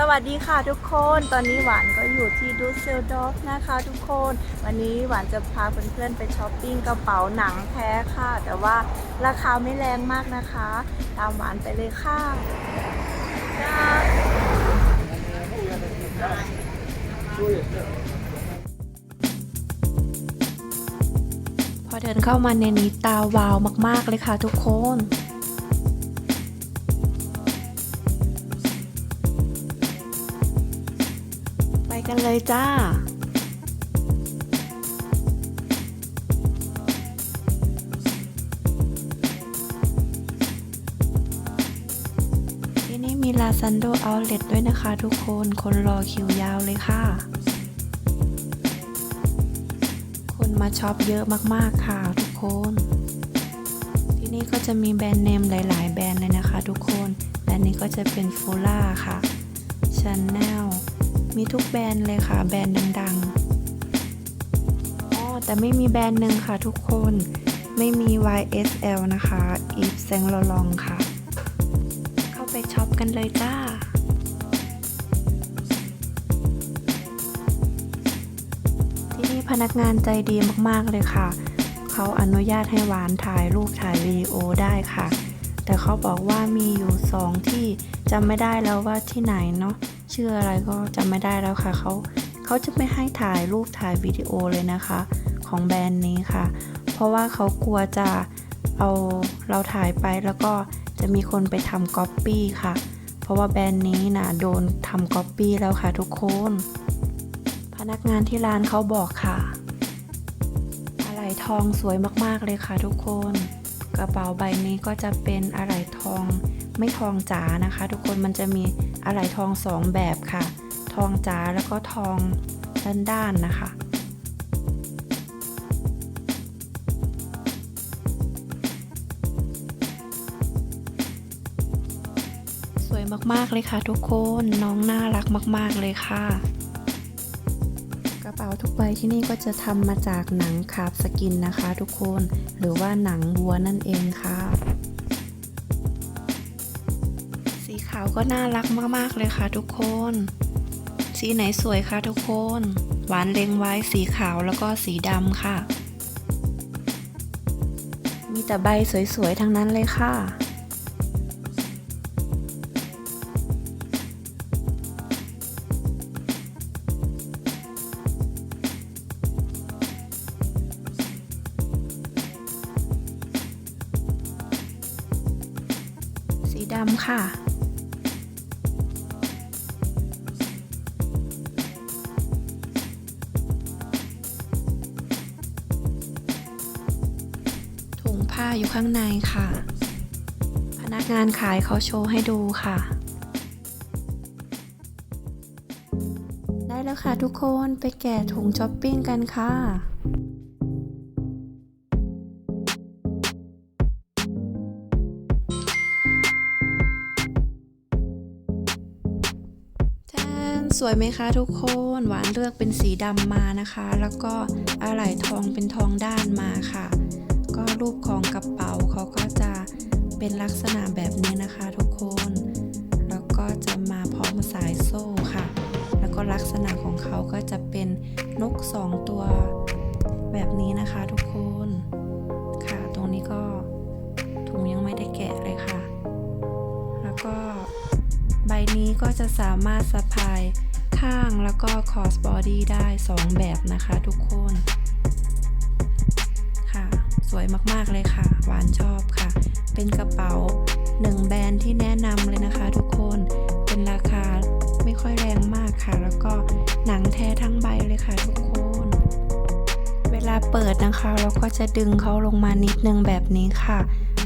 สวัสดีค่ะทุกคน ตอนนี้หวานก็อยู่ที่ดูเซลดอฟนะคะทุกคน วันนี้หวานจะพาเพื่อนๆไปช้อปปิ้งกระเป๋าหนังแท้ค่ะ แต่ว่าราคาไม่แรงมากนะคะ ตามหวานไปเลยค่ะพอเดินเข้ามาในนี้ตาวาวมากๆเลยค่ะทุกคน กันเลยจ้า ที่นี่มี Lazando Outlet ด้วยนะคะทุกคน คนรอคิวยาวเลยค่ะ คนมาช็อปเยอะมากๆค่ะทุกคน ที่นี่ก็จะมีแบรนด์เนมหลาย ๆ แบรนด์เลยนะคะทุกคน แบรนด์นี้ก็จะเป็นฟูล่าค่ะ Chanel มีทุกแบรนด์เลยค่ะ แบรนด์ดังๆอ๋อแต่ไม่มีแบรนด์หนึ่งค่ะทุกคน ไม่มี YSL นะคะ Yves Saint Laurent ค่ะ เข้าไปช็อปกันเลยจ้าที่นี่พนักงานใจดีมากๆเลยค่ะ เขาอนุญาตให้หวานถ่ายรูปถ่ายวิดีโอได้ค่ะ แต่เขาบอกว่ามีอยู่สองที่จำไม่ได้แล้วว่าที่ไหนเนาะ ชื่ออะไรก็จำไม่ได้แล้วค่ะเขาเขาจะไม่ให้ถ่ายรูปถ่ายวิดีโอเลยนะคะ ของแบรนด์นี้ค่ะ เพราะว่าเขากลัวจะเอาเราถ่ายไปแล้วก็จะมีคนไปทำก๊อปปี้ค่ะ เพราะว่าแบรนด์นี้นะโดนทำก๊อปปี้แล้วค่ะทุกคน พนักงานที่ร้านเขาบอกค่ะ อะไหล่ทองสวยมากๆเลยค่ะทุกคน กระเป๋าใบนี้ก็จะเป็นอะไหล่ทองไม่ทองจ๋านะคะ ทุกคนมันจะมีอะไหล่ทองสองแบบค่ะ ทองจ๋าแล้วก็ทองด้านๆนะคะ สวยมากๆเลยค่ะทุกคนน้องน่ารักมาก ๆเลยค่ะกระ เป๋าทุกใบที่นี่ก็จะทำมาจากหนังคาบสกินนะคะทุกคน หรือว่าหนังวัวนั่นเองค่ะ สีขาวก็น่ารักมากๆเลยค่ะทุกคน สีไหนสวยคะทุกคน หวานเล็งไว้สีขาวแล้วก็สีดำค่ะ มีแต่ใบสวยๆทั้งนั้นเลยค่ะ สีดำค่ะ ถุงผ้าอยู่ข้างในค่ะ พนักงานขายเขาโชว์ให้ดูค่ะ ได้แล้วค่ะทุกคนไปแกะถุงช้อปปิ้งกันค่ะ สวยไหมคะทุกคนหวานเลือกเป็นสีดำมานะคะ แล้วก็อะไหล่ทองเป็นทองด้านมาค่ะ ก็รูปของกระเป๋าเขาก็จะเป็นลักษณะแบบนี้นะคะทุกคน แล้วก็จะมาพร้อมสายโซ่ค่ะ แล้วก็ลักษณะของเขาก็จะเป็นนกสองตัวแบบนี้นะคะทุกคน ก็จะสามารถสะพายข้างแล้วก็คอสบอดี้ได้ 2 แบบนะคะทุกคนค่ะ สวยมากๆเลยค่ะ หวานชอบค่ะ เป็นกระเป๋า 1 แบรนด์ที่แนะนำเลยนะคะทุกคน เป็นราคาไม่ค่อยแรงมากค่ะ แล้วก็หนังแท้ทั้งใบเลยค่ะทุกคน เวลาเปิดนะคะเราก็จะดึงเขาลงมานิดนึงแบบนี้ค่ะ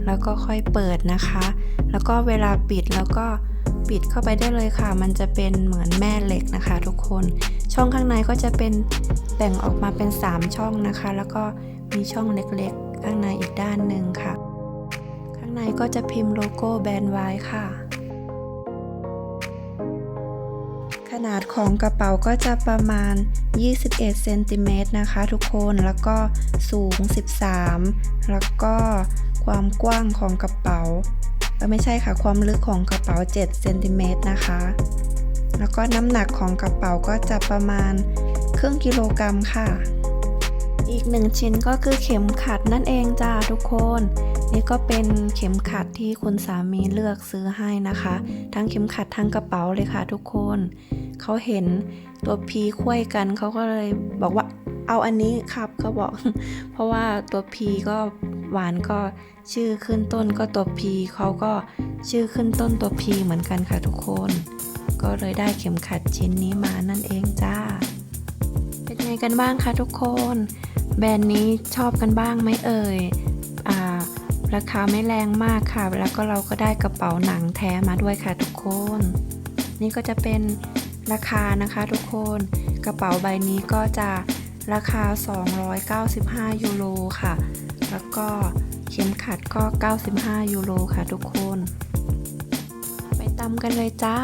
แล้วก็ค่อยเปิดนะคะ แล้วก็เวลาปิดแล้วก็ ปิดเข้าไปได้เลยค่ะ มันจะเป็นเหมือนแม่เหล็กนะคะ ทุกคน ช่องข้างในก็จะเป็นแบ่งออกมาเป็น 3 ช่องนะคะ แล้วก็มีช่องเล็กๆ ข้างในอีกด้านหนึ่งค่ะ ข้างในก็จะพิมพ์โลโก้แบรนด์ไว้ค่ะ ขนาดของกระเป๋าก็จะประมาณ 21เซนติเมตรนะคะ ทุกคน แล้วก็สูง 13 แล้วก็ความกว้างของกระเป๋า ไม่ใช่ค่ะ ความลึกของกระเป๋า7เซนติเมตรนะคะ แล้วก็น้ำหนักของกระเป๋าก็จะประมาณครึ่งกิโลกรัมค่ะ อีกหนึ่งชิ้นก็คือเข็มขัดนั่นเองจ้าทุกคน นี่ก็เป็นเข็มขัดที่คุณสามีเลือกซื้อให้นะคะ ทั้งเข็มขัดทั้งกระเป๋าเลยค่ะทุกคน เขาเห็นตัวพีคุ้ยกันเขาก็เลยบอกว่าเอาอันนี้ครับเขาบอก เพราะว่าตัวพีก็ วานก็ชื่อขึ้นต้นก็ตัวพีเขาก็ชื่อขึ้นต้นตัวพีเหมือนกันค่ะทุกคน ก็เลยได้เข็มขัดชิ้นนี้มานั่นเองจ้า เป็นไงกันบ้างคะทุกคน แบรนด์นี้ชอบกันบ้างไหมเอ่ยอ่าราคาไม่แรงมากค่ะ แล้วก็เราก็ได้กระเป๋าหนังแท้มาด้วยค่ะทุกคน นี่ก็จะเป็นราคานะคะทุกคน กระเป๋าใบนี้ก็จะราคา 295 ยูโรค่ะ แล้วก็เข็มขัดก็ 95 ยูโรค่ะทุกคน ไปตำกันเลยจ้า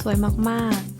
สวยมากๆ